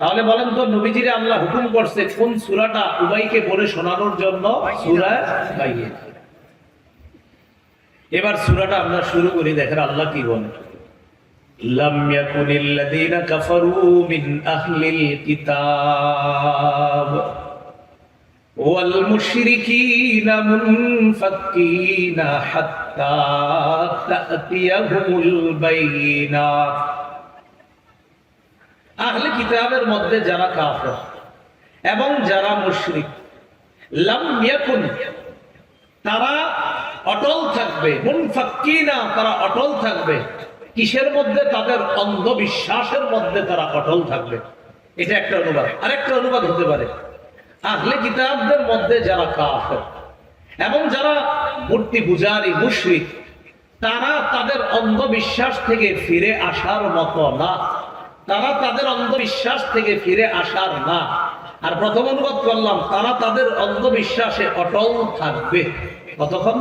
তাহলে বলেন তো নবীজিরে আল্লাহ হুকুম করছে কোন সুরাটা উবাইকে পড়ে শোনানোর জন্য সুরা গাইয়ে এবার সুরাটা আমরা শুরু করি দেখেন আল্লাহ কি বলে لم يكن الذين كفروا من أهل الكتاب والمشركين منفكين حتى تأتيهم البينات আহলে কিতাবের মধ্যে যারা কাফের এবং যারা মুশরিক, লাম তারা অটল থাকবে, মুনফাক্কিনা, তারা অটল থাকবে। কিসের মধ্যে? তাদের অন্ধবিশ্বাসের মধ্যে তারা অটল থাকবে। এটা একটা অনুবাদ। আরেকটা অনুবাদ হতে পারে। আহলে কিতাবদের মধ্যে যারা কাফের এবং যারা মূর্তি পূজারী, মুশরিক, তারা তাদের অন্ধবিশ্বাস থেকে ফিরে আসার মতো না। তারা তাদের অন্ধবিশ্বাস থেকে ফিরে আসার না। আর প্রথম অনুবাদ করলাম, তারা তাদের অন্ধবিশ্বাসে অটল থাকবে। কতক্ষণ?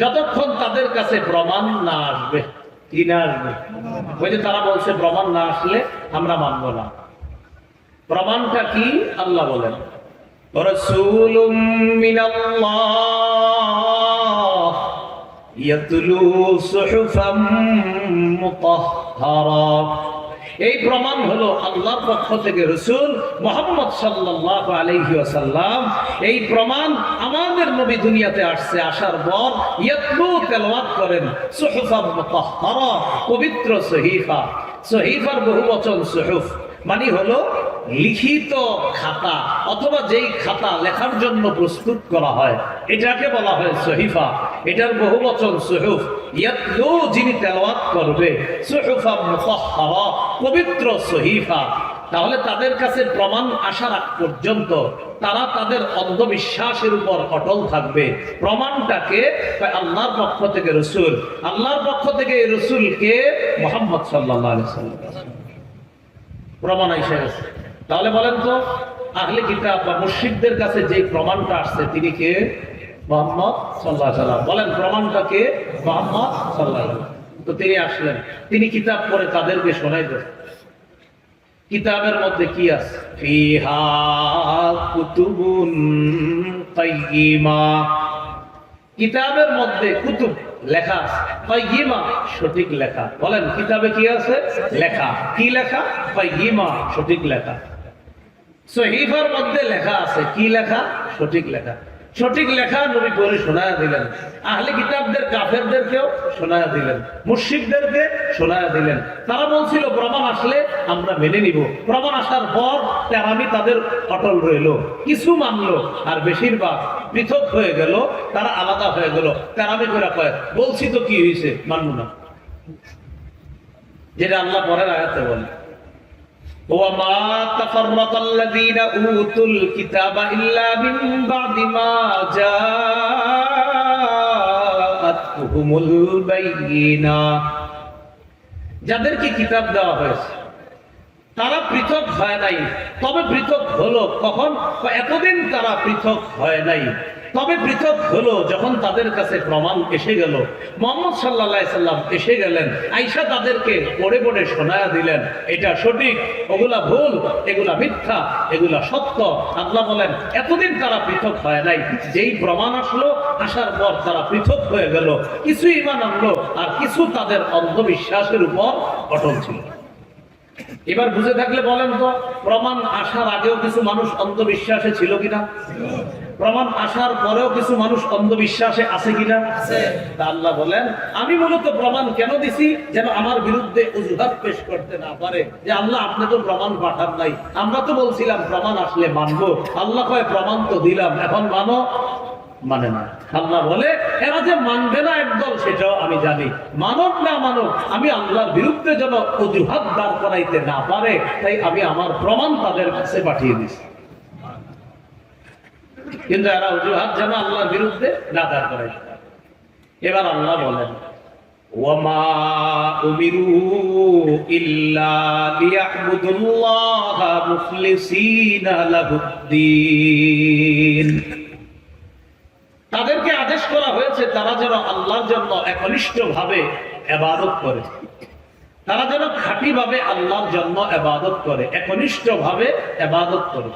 যতক্ষণ তাদের কাছে প্রমাণ না আসবে, কি না আসবে? ওই যে তারা বলছে, প্রমাণ না আসলে আমরা মানব না। প্রমাণটা কি? আল্লাহ বলেন রসুল মিনাল্লাহ ইয়াতলু সুহুফাম মুতাহহারা। এই প্রমাণ হলো আল্লাহর পক্ষ থেকে রসুল মোহাম্মদ সাল্লাহ আলহি আসাল্লাম এই প্রমাণ আমাদের নবী দুনিয়াতে আসছে, আসার পর ইয়ত্ন তেলওয়াত করেন সুহফা পবিত্র সহিফা। সহিফার বহু বচন সুহুফ মানে হলো লিখিত খাতা অথবা যেই খাতা লেখার জন্য প্রস্তুত করা হয়, এটাকে বলা হয় সহিফা। এটার বহু বচন সুহুফ। ইয়াতলু যিনি তেলাওয়াত করবে, সুহুফা মুতাহহারা, পবিত্র সহিফা। তাহলে তাদের কাছে প্রমাণ আসার আগ পর্যন্ত তারা তাদের অন্ধবিশ্বাসের উপর অটল থাকবে। প্রমাণটাকে আল্লাহর পক্ষ থেকে রসুল। আল্লাহর পক্ষ থেকে এই রসুলকে মোহাম্মদ সাল্লাহ প্রমাণ এসে গেছে। তাহলে বলেন তো, আহলে কিতাব বা মুর্শিদদের কাছে যে প্রমাণটা আসছে, তিনি কে? মোহাম্মদ সাল্লাহ সাল্লাম বলেন, প্রমাণটা কে? মোহাম্মদ সাল্লাহ তো তিনি আসলেন। তিনি কিতাব পড়ে তাদেরকে শোনাই দেন। কিতাবের মধ্যে কি আছে? ফিহা কুতুবুন কাইয়িমা কিতাবের মধ্যে কুতুব লেখা আছে। কাইয়িমা সঠিক লেখা। বলেন, কিতাবে কি আছে? লেখা। কি লেখা? কাইয়িমা সঠিক লেখা। সহিফার মধ্যে লেখা আছে। কি লেখা? সঠিক লেখা। সঠিক লেখা নবী পরে শোনায়া দিলেন। আহলে কিতাবদের, কাফেরদেরকেও শোনায়া দিলেন। মুর্শিকদেরকে শোনায়া দিলেন। তারা বলছিল, প্রমাণ আসলে আমরা মেনে নিব। প্রমাণ আসার পর তেরামি তাদের অটল রইল। কিছু মানলো, আর বেশিরভাগ পৃথক হয়ে গেল, তারা আলাদা হয়ে গেল। তেরামি করে কয়, বলছি তো কি হয়েছে মানব না। যেটা আল্লাহ পরের আয়াতে বলে। وما تفرق الذين أوتوا الكتاب إلا من بعد ما جاءتهم البينة যাদেরকে কিতাব দেওয়া হয়েছে তারা পৃথক হয় নাই তবে পৃথক হলো কখন এতদিন তারা পৃথক হয় নাই তবে পৃথক হলো যখন তাদের কাছে প্রমাণ এসে গেল। মোহাম্মদ সাল্লাহ সাল্লাম এসে গেলেন আইসা তাদেরকে পড়ে পড়ে শোনায়া দিলেন, এটা সঠিক, ওগুলা ভুল, এগুলা মিথ্যা, এগুলা সত্য। আল্লাহ বলেন, এতদিন তারা পৃথক হয় নাই। যেই প্রমাণ আসলো, আসার পর তারা পৃথক হয়ে গেল। কিছু ইমান আনলো, আর কিছু তাদের অন্ধবিশ্বাসের উপর অটল ছিল। এবার বুঝে থাকলে বলেন তো, প্রমাণ আসার আগেও কিছু মানুষ অন্ধবিশ্বাসে ছিল কিনা? প্রমাণ আসার পরেও কিছু মানুষ অন্ধবিশ্বাসে আছে কিনা? তা আল্লাহ বলেন আমি মূলত প্রমাণ কেন দিছি? যেন আমার বিরুদ্ধে অজুহাত পেশ করতে না পারে। যে আল্লাহ আপনি তো প্রমাণ পাঠান নাই। আমরা তো বলছিলাম প্রমাণ আসলে মানবো। আল্লাহ কয় প্রমাণ তো দিলাম। এখন মানো? মানে না। আল্লাহ বলে এরা যে মানবে না একদল সেটাও আমি জানি। মানব না মানব আমি আল্লাহর বিরুদ্ধে যেন অজুহাত দাঁড় করাইতে না পারে। তাই আমি আমার প্রমাণ তাদের কাছে পাঠিয়ে দিছি। কিন্তু এরা অজুহাত যেন আল্লাহর বিরুদ্ধে না দাঁড় করাইতে পারে। এবার আল্লাহ বলেন وما أمروا إلا ليعبدوا الله مخلصين له الدين তাদেরকে আদেশ করা হয়েছে হচ্ছে তারা যেন আল্লাহর জন্য একনিষ্ঠ ভাবে এবাদত করে তারা যেন খাঁটি ভাবে আল্লাহর জন্য এবাদত করে একনিষ্ঠ ভাবে এবাদত করে